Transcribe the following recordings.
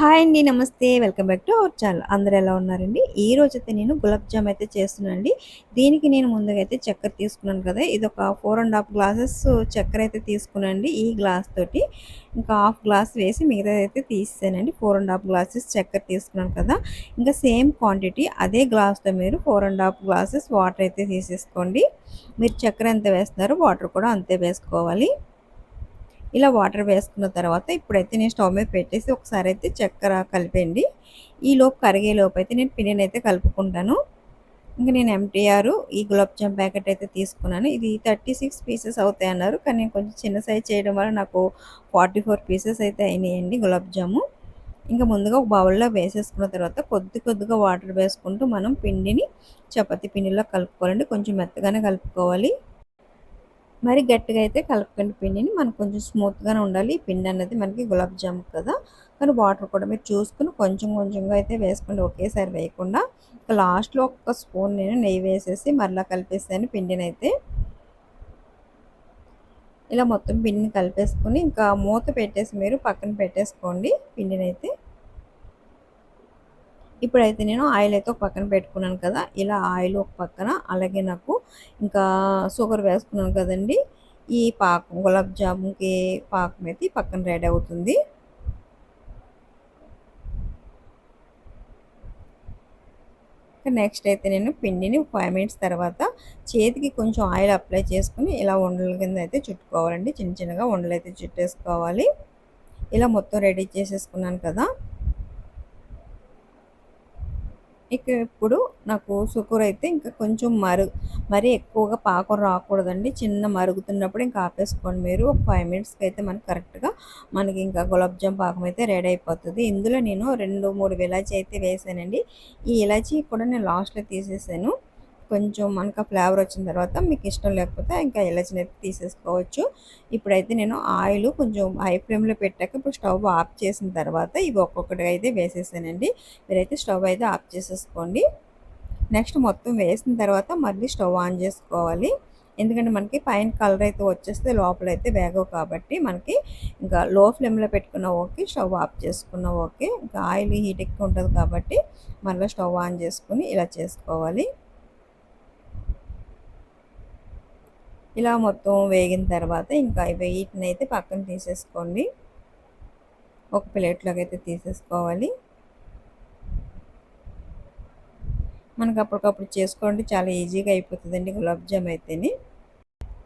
Hi అండి నమస్తే. Welcome back to our channel. అందరూ ఎలా ఉన్నారండి? ఈ రోజు అయితే నేను గులాబ్ జామ్ అయితే చేస్తున్నానండి. దీనికి నేను ముందుగా అయితే చక్కెర తీసుకున్నాను కదా. ఇది ఒక ఫోర్ అండ్ హాఫ్ గ్లాసెస్ చక్కెర అయితే తీసుకున్నానండి. ఈ గ్లాస్ తోటి ఇంకా హాఫ్ గ్లాస్ వేసి మిగతా అయితే తీసేసానండి. ఫోర్ అండ్ హాఫ్ గ్లాసెస్ చక్కెర తీసుకున్నాను కదా. ఇంకా సేమ్ క్వాంటిటీ అదే గ్లాస్తో మీరు four and half glasses water అయితే తీసేసుకోండి. మీరు చక్కెర ఎంత వేస్తున్నారో? వాటర్ కూడా అంతే వేసుకోవాలి. ఇలా వాటర్ వేసుకున్న తర్వాత ఇప్పుడైతే నేను స్టవ్ మీద పెట్టేసి ఒకసారి అయితే చక్కెర కలిపండి ఈ లోపు కరిగే లోపు అయితే నేను పిండిని అయితే కలుపుకుంటాను. ఇంకా నేను ఎంటీఆర్ ఈ గులాబ్ జామ్ ప్యాకెట్ అయితే తీసుకున్నాను. ఇది థర్టీ సిక్స్ పీసెస్ అవుతాయి అన్నారు. కానీ నేను కొంచెం చిన్న సైజ్ చేయడం వల్ల నాకు ఫార్టీ ఫోర్ పీసెస్ అయితే అయినాయండి గులాబ్ జాము. ఇంకా ముందుగా ఒక బౌల్లో వేసేసుకున్న తర్వాత కొద్ది కొద్దిగా వాటర్ వేసుకుంటూ మనం పిండిని చపాతీ పిండిలో కలుపుకోవాలండి. కొంచెం మెత్తగానే కలుపుకోవాలి. మరి గట్టిగా అయితే కలపకండి పిండిని. మనకు కొంచెం స్మూత్గానే ఉండాలి. ఈ పిండి అన్నది మనకి గులాబ్ జామ్ కదా. కానీ వాటర్ కూడా మీరు చూసుకుని కొంచెం కొంచెంగా అయితే వేసుకోండి. ఒకేసారి వేయకుండా లాస్ట్లో ఒక్క స్పూన్ నేను నెయ్యి వేసేసి మరలా కలిపేసాను పిండిని అయితే. ఇలా మొత్తం పిండిని కలిపేసుకొని ఇంకా మూత పెట్టేసి మీరు పక్కన పెట్టేసుకోండి పిండిని అయితే. ఇప్పుడైతే నేను ఆయిల్ అయితే ఒక పక్కన పెట్టుకున్నాను కదా ఇలా ఆయిల్ ఒక పక్కన అలాగే నాకు ఇంకా షుగర్ వేసుకున్నాను కదండి ఈ పాకం గులాబ్ జామున్కి పాకం అయితే పక్కన రెడీ అవుతుంది. నెక్స్ట్ అయితే నేను పిండిని ఫైవ్ మినిట్స్ తర్వాత చేతికి కొంచెం ఆయిల్ అప్లై చేసుకుని ఇలా ఉండల కింద అయితే చుట్టుకోవాలండి చిన్న చిన్నగా ఉండలు అయితే చుట్టేసుకోవాలి. ఇలా మొత్తం రెడీ చేసేసుకున్నాను కదా ఇక ఇప్పుడు నాకు సుకూర్ అయితే ఇంకా కొంచెం మరు మరీ ఎక్కువగా పాకం రాకూడదండి. చిన్న మరుగుతున్నప్పుడు ఇంకా ఆపేసుకోండి మీరు. ఒక ఫైవ్ మినిట్స్కి అయితే మనకి కరెక్ట్గా మనకి ఇంకా గులాబ్ జామ్ పాకం అయితే రెడీ అయిపోతుంది. ఇందులో నేను రెండు మూడు ఇలాచీ అయితే వేసానండి. ఈ ఇలాచీ కూడా నేను లాస్ట్లో తీసేసాను. కొంచెం మనకు ఫ్లేవర్ వచ్చిన తర్వాత మీకు ఇష్టం లేకపోతే ఇంకా ఎలచిన అయితే తీసేసుకోవచ్చు. ఇప్పుడైతే నేను ఆయిల్ కొంచెం హై ఫ్లేమ్లో పెట్టాక ఇప్పుడు స్టవ్ ఆఫ్ చేసిన తర్వాత ఇవి ఒక్కొక్కటిగా అయితే వేసేసానండి. మీరైతే స్టవ్ అయితే ఆఫ్ చేసేసుకోండి. నెక్స్ట్ మొత్తం వేసిన తర్వాత మళ్ళీ స్టవ్ ఆన్ చేసుకోవాలి. ఎందుకంటే మనకి పైన కలర్ అయితే వచ్చేస్తే లోపల అయితే వేగవు కాబట్టి మనకి ఇంకా లో ఫ్లేమ్లో పెట్టుకున్న ఓకే స్టవ్ ఆఫ్ చేసుకున్న ఓకే. ఇంకా ఆయిల్ హీట్ ఎక్కువ ఉంటుంది కాబట్టి మళ్ళీ స్టవ్ ఆన్ చేసుకుని ఇలా చేసుకోవాలి. ఇలా మొత్తం వేగిన తర్వాత ఇంకా వీటిని అయితే పక్కన తీసేసుకోండి. ఒక ప్లేట్లోకి అయితే తీసేసుకోవాలి. మనకు అప్పటికప్పుడు చేసుకోండి చాలా ఈజీగా అయిపోతుందండి. గులాబ్ జామ్ అయితేనే.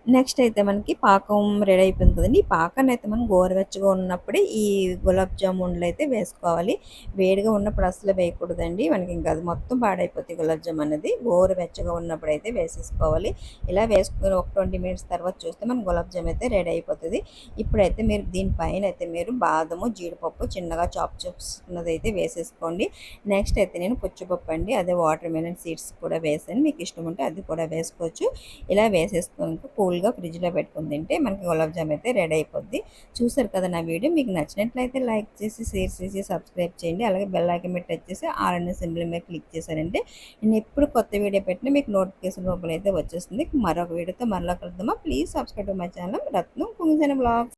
నెక్స్ట్ అయితే మనకి పాకం రెడీ అయిపోయింది కదండి. ఈ పాకాన్ని అయితే మనం గోరువెచ్చగా ఉన్నప్పుడే ఈ గులాబ్ జామున్లు అయితే వేసుకోవాలి. వేడిగా ఉన్నప్పుడు అసలు వేయకూడదండి. మనకి ఇంకా అది మొత్తం పాడైపోతుంది గులాబ్ జామ్ అనేది. గోరువెచ్చగా ఉన్నప్పుడు అయితే వేసేసుకోవాలి. ఇలా వేసుకుని ఒక ట్వంటీ మినిట్స్ తర్వాత చూస్తే మన గులాబ్ జామ్ అయితే రెడీ అయిపోతుంది. ఇప్పుడైతే మీరు దీనిపైన అయితే మీరు బాదము జీడిపప్పు చిన్నగా చాప్ చేసుకున్నది అయితే వేసేసుకోండి. నెక్స్ట్ అయితే నేను పుచ్చిపప్పు అండి. అదే వాటర్ మెలన్ సీడ్స్ కూడా వేసాను. మీకు ఇష్టం ఉంటే అది కూడా వేసుకోవచ్చు. ఇలా వేసేసుకొని కూల్గా ఫ్రిడ్జ్లో పెట్టుకుని తింటే మనకి గులాబ్ జామ్ అయితే రెడీ అయిపోద్ది. చూసారు కదా నా వీడియో? మీకు నచ్చినట్లయితే లైక్ చేసి షేర్ చేసి సబ్స్క్రైబ్ చేయండి. అలాగే బెల్ ఐకన్ మీద టచ్ చేసి ఆర్ అనే సింబల్ మీద క్లిక్ చేశారంటే నేను ఎప్పుడు కొత్త వీడియో పెట్టినా మీకు నోటిఫికేషన్ రూపంలో అయితే వచ్చేస్తుంది. మరొక వీడియోతో మరలా కలుద్దామా? Please subscribe my channel. Ratnam Kunjana blog